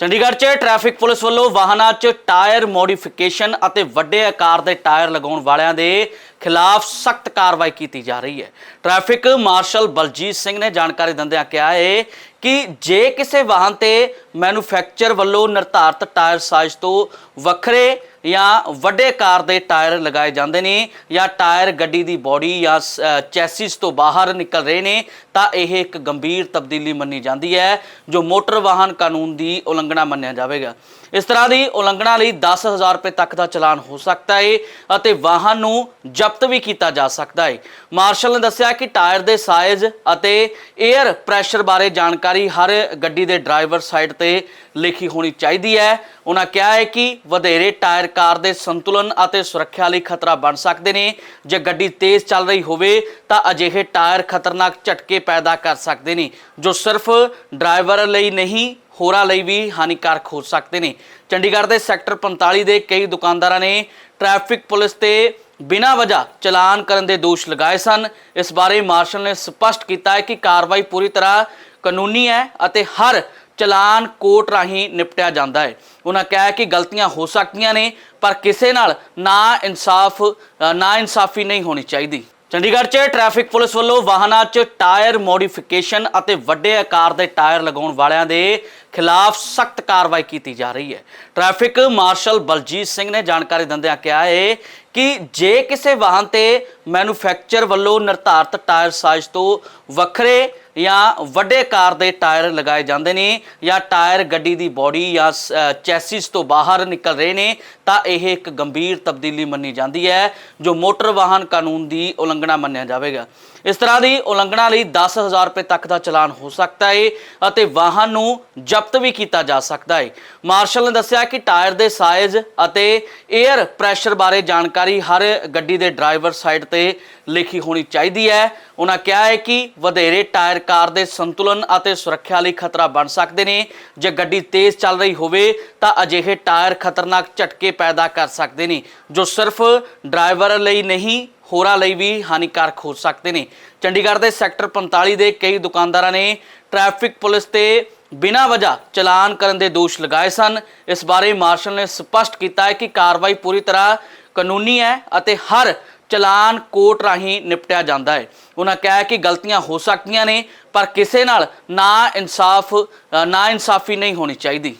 ਚੰਡੀਗੜ੍ਹ 'ਚ traffic police ਵੱਲੋਂ ਵਾਹਨਾਂ 'ਚ ਟਾਇਰ ਮੋਡੀਫਿਕੇਸ਼ਨ ਅਤੇ ਵੱਡੇ ਆਕਾਰ ਦੇ ਟਾਇਰ ਲਗਾਉਣ ਵਾਲਿਆਂ ਦੇ ਖਿਲਾਫ ਸਖਤ ਕਾਰਵਾਈ ਕੀਤੀ ਜਾ ਰਹੀ ਹੈ। ਟ੍ਰੈਫਿਕ ਮਾਰਸ਼ਲ ਬਲਜੀਤ ਸਿੰਘ ਨੇ ਜਾਣਕਾਰੀ ਦਿੰਦਿਆਂ ਕਿਹਾ ਹੈ ਕਿ ਜੇ ਕਿਸੇ ਵਾਹਨ ਤੇ ਮੈਨੂਫੈਕਚਰ ਵੱਲੋਂ ਨਿਰਧਾਰਤ ਟਾਇਰ ਸਾਈਜ਼ ਤੋਂ ਵੱਖਰੇ ਜਾਂ ਵੱਡੇ ਕਾਰ ਦੇ ਟਾਇਰ ਲਗਾਏ ਜਾਂਦੇ ਨੇ ਜਾਂ ਟਾਇਰ ਗੱਡੀ ਦੀ ਬੋਡੀ ਜਾਂ ਚੈਸਿਸ ਤੋਂ ਬਾਹਰ ਨਿਕਲ ਰਹੇ ਨੇ, ਤਾਂ ਇਹ ਇੱਕ ਗੰਭੀਰ ਤਬਦੀਲੀ ਮੰਨੀ ਜਾਂਦੀ ਹੈ, ਜੋ ਮੋਟਰ ਵਾਹਨ ਕਾਨੂੰਨ ਦੀ ਉਲੰਘਣਾ ਮੰਨਿਆ ਜਾਵੇਗਾ। ਇਸ ਤਰ੍ਹਾਂ ਦੀ ਉਲੰਘਣਾ ਲਈ 10000 ਰੁਪਏ ਤੱਕ ਦਾ ਚਲਾਨ ਹੋ ਸਕਦਾ ਹੈ ਅਤੇ ਵਾਹਨ ਨੂੰ ਜ਼ਬਤ ਵੀ ਕੀਤਾ ਜਾ ਸਕਦਾ ਹੈ ਮਾਰਸ਼ਲ ਨੇ ਦੱਸਿਆ ਕਿ ਟਾਇਰ ਦੇ ਸਾਈਜ਼ ਅਤੇ 에ਅਰ ਪ੍ਰੈਸ਼ਰ ਬਾਰੇ ਜਾਣਕਾਰੀ ਹਰ ਗੱਡੀ ਦੇ ਡਰਾਈਵਰ ਸਾਈਡ ਤੇ ਲਿਖੀ ਹੋਣੀ ਚਾਹੀਦੀ ਹੈ। ਉਹਨਾਂ ਕਿਹਾ ਹੈ ਕਿ ਵਧੇਰੇ ਟਾਇਰ ਕਾਰ ਦੇ ਸੰਤੁਲਨ ਅਤੇ ਸੁਰੱਖਿਆ ਲਈ ਖਤਰਾ ਬਣ ਸਕਦੇ ਨੇ। ਜੇ ਗੱਡੀ ਤੇਜ਼ ਚੱਲ ਰਹੀ ਹੋਵੇ, ਤਾਂ ਅਜਿਹੇ ਟਾਇਰ ਖਤਰਨਾਕ ਝਟਕੇ ਪੈਦਾ ਕਰ ਸਕਦੇ ਨੇ, ਜੋ ਸਿਰਫ ਡਰਾਈਵਰ ਲਈ ਨਹੀਂ, ਹੋਰਾਂ ਲਈ ਵੀ ਹਾਨੀਕਾਰਕ ਹੋ ਸਕਦੇ ਨੇ। ਚੰਡੀਗੜ੍ਹ ਦੇ ਸੈਕਟਰ 45 ਦੇ ਕਈ ਦੁਕਾਨਦਾਰਾਂ ਨੇ ਟ੍ਰੈਫਿਕ ਪੁਲਿਸ ਤੇ ਬਿਨਾਂ ਵਜ੍ਹਾ ਚਲਾਨ ਕਰਨ ਦੇ ਦੋਸ਼ ਲਗਾਏ ਸਨ। ਇਸ ਬਾਰੇ ਮਾਰਸ਼ਲ ਨੇ ਸਪਸ਼ਟ ਕੀਤਾ ਹੈ ਕਿ ਕਾਰਵਾਈ ਪੂਰੀ ਤਰ੍ਹਾਂ ਕਾਨੂੰਨੀ ਹੈ ਅਤੇ ਹਰ ਚਲਾਨ ਕੋਰਟ ਰਾਹੀਂ ਨਿਪਟਿਆ ਜਾਂਦਾ ਹੈ। ਉਹਨਾਂ ਕਿਹਾ ਕਿ ਗਲਤੀਆਂ ਹੋ ਸਕਦੀਆਂ ਨੇ, ਪਰ ਕਿਸੇ ਨਾਲ ਨਾ ਇਨਸਾਫ ਨਾ ਇਨਸਾਫੀ ਨਹੀਂ ਹੋਣੀ ਚਾਹੀਦੀ। ਚੰਡੀਗੜ੍ਹ 'ਚ ਟ੍ਰੈਫਿਕ ਪੁਲਿਸ ਵੱਲੋਂ ਵਾਹਨਾਂ 'ਚ ਟਾਇਰ ਮੋਡੀਫਿਕੇਸ਼ਨ ਅਤੇ ਵੱਡੇ ਆਕਾਰ ਦੇ ਟਾਇਰ ਲਗਾਉਣ ਵਾਲਿਆਂ ਦੇ ਖਿਲਾਫ ਸਖਤ ਕਾਰਵਾਈ ਕੀਤੀ ਜਾ ਰਹੀ ਹੈ। ਟ੍ਰੈਫਿਕ ਮਾਰਸ਼ਲ ਬਲਜੀਤ ਸਿੰਘ ਨੇ ਜਾਣਕਾਰੀ ਦਿੰਦਿਆਂ ਕਿਹਾ ਹੈ ਕਿ ਜੇ ਕਿਸੇ ਵਾਹਨ ਤੇ ਮੈਨੂਫੈਕਚਰ ਵੱਲੋਂ ਨਿਰਧਾਰਤ ਟਾਇਰ ਸਾਈਜ਼ ਤੋਂ ਵੱਖਰੇ ਜਾਂ ਵੱਡੇ ਕਾਰ ਦੇ ਟਾਇਰ ਲਗਾਏ ਜਾਂਦੇ ਨੇ ਜਾਂ ਟਾਇਰ ਗੱਡੀ ਦੀ ਬੋਡੀ ਜਾਂ ਚੈਸਿਸ ਤੋਂ ਬਾਹਰ ਨਿਕਲ ਰਹੇ ਨੇ, ਤਾਂ ਇਹ ਇੱਕ ਗੰਭੀਰ ਤਬਦੀਲੀ ਮੰਨੀ ਜਾਂਦੀ ਹੈ, ਜੋ ਮੋਟਰ ਵਾਹਨ ਕਾਨੂੰਨ ਦੀ ਉਲੰਘਣਾ ਮੰਨਿਆ ਜਾਵੇਗਾ। ਇਸ ਤਰ੍ਹਾਂ ਦੀ ਉਲੰਘਣਾ ਲਈ 10000 ਰੁਪਏ ਤੱਕ ਦਾ ਚਲਾਨ ਹੋ ਸਕਦਾ ਹੈ ਅਤੇ ਵਾਹਨ ਨੂੰ ਜ਼ਬਤ ਵੀ ਕੀਤਾ ਜਾ ਸਕਦਾ ਹੈ ਮਾਰਸ਼ਲ ਨੇ ਦੱਸਿਆ ਕਿ ਟਾਇਰ ਦੇ ਸਾਈਜ਼ ਅਤੇ 에ਅਰ ਪ੍ਰੈਸ਼ਰ ਬਾਰੇ ਜਾਣਕਾਰੀ ਹਰ ਗੱਡੀ ਦੇ ਡਰਾਈਵਰ ਸਾਈਡ ਤੇ ਲਿਖੀ ਹੋਣੀ ਚਾਹੀਦੀ ਹੈ। ਉਹਨਾਂ ਕਿਹਾ ਹੈ ਕਿ ਵਧੇਰੇ ਟਾਇਰ ਕਾਰ ਦੇ ਸੰਤੁਲਨ ਅਤੇ ਸੁਰੱਖਿਆ ਲਈ ਖਤਰਾ ਬਣ ਸਕਦੇ ਨੇ। ਜੇ ਗੱਡੀ ਤੇਜ਼ ਚੱਲ ਰਹੀ ਹੋਵੇ, ਤਾਂ ਅਜਿਹੇ ਟਾਇਰ ਖਤਰਨਾਕ ਝਟਕੇ ਪੈਦਾ ਕਰ ਸਕਦੇ ਨੇ, ਜੋ ਸਿਰਫ ਡਰਾਈਵਰ ਲਈ ਨਹੀਂ, ਹੋਰਾਂ ਲਈ ਵੀ ਹਾਨੀਕਾਰਕ ਹੋ ਸਕਦੇ ਨੇ। ਚੰਡੀਗੜ੍ਹ ਦੇ ਸੈਕਟਰ 45 ਦੇ ਕਈ ਦੁਕਾਨਦਾਰਾਂ ਨੇ ਟ੍ਰੈਫਿਕ ਪੁਲਿਸ ਤੇ ਬਿਨਾਂ ਵਜ੍ਹਾ ਚਲਾਨ ਕਰਨ ਦੇ ਦੋਸ਼ ਲਗਾਏ ਸਨ। ਇਸ ਬਾਰੇ ਮਾਰਸ਼ਲ ਨੇ ਸਪਸ਼ਟ ਕੀਤਾ ਹੈ ਕਿ ਕਾਰਵਾਈ ਪੂਰੀ ਤਰ੍ਹਾਂ ਕਾਨੂੰਨੀ ਹੈ ਅਤੇ ਹਰ ਚਲਾਨ ਕੋਰਟ ਰਾਹੀਂ ਨਿਪਟਿਆ ਜਾਂਦਾ ਹੈ। ਉਹਨਾਂ ਕਿਹਾ ਕਿ ਗਲਤੀਆਂ ਹੋ ਸਕਦੀਆਂ ਨੇ, ਪਰ ਕਿਸੇ ਨਾਲ ਨਾ ਇਨਸਾਫ ਨਾ ਇਨਸਾਫੀ ਨਹੀਂ ਹੋਣੀ ਚਾਹੀਦੀ।